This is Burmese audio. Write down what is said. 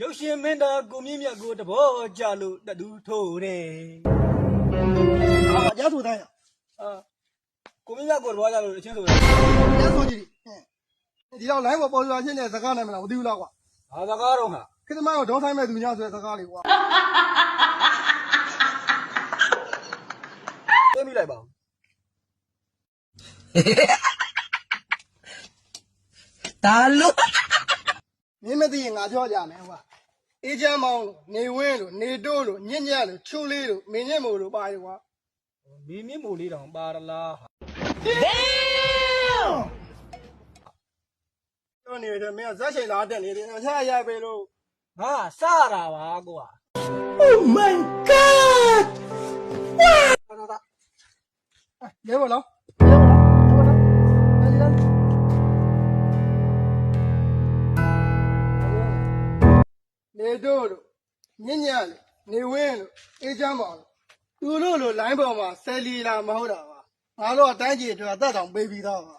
ရုပ်ရှင်မင်းသားကိုမြင့်မြတ်ကိုတဘောကြလို့တတူထိုးတယ်ဟာရဆိုတိုင်းအာကိုမြင့်မြတ်ကိုတဘောကြလို့အချင်းဆိုတယ်ရဆိုကြည့်ဒီတော့ line ပေါ်ပေါ်ပြချင်းတဲ့စကားနိုင်မလားမသိဘူးလားကွာဘာစကားတော့ဟာခေတ္တမတော့ဒေါင်းဆိုင်မဲ့သူများဆိုတဲ့စကားလေးကွာသိမိလိုက်ပါဦးဒါလို့ မင်းမသိရင်ငါပြောကြမယ်ကွာအေးချမ်းမောင်းလို့နေဝင်းလို့နေတိုးလို့ညညက်လို့ချိုးလေးလို့မင်းညက်မို့လို့ပါတယ်ကွာမင်းမြင့်မို့လေးတောင်ပါရလားဟာပြောနေတယ်မင်းကဇက်ချိန်လာတက်နေတယ်အချက်ရပဲလို့ငါစတာပါကွာဟာသာသာလဲပါလားလဲ နေတိုးလို့ညညက်လို့နေဝင်းလို့အေးချမ်းမောင်းလို့သူတို့လို line ပေါ်မှာဆယ်လီလာမဟုတ်တာပါငါတို့အတိုင်းကြီးအတွက်အသက်တောင်ပေးပြီးသားပါ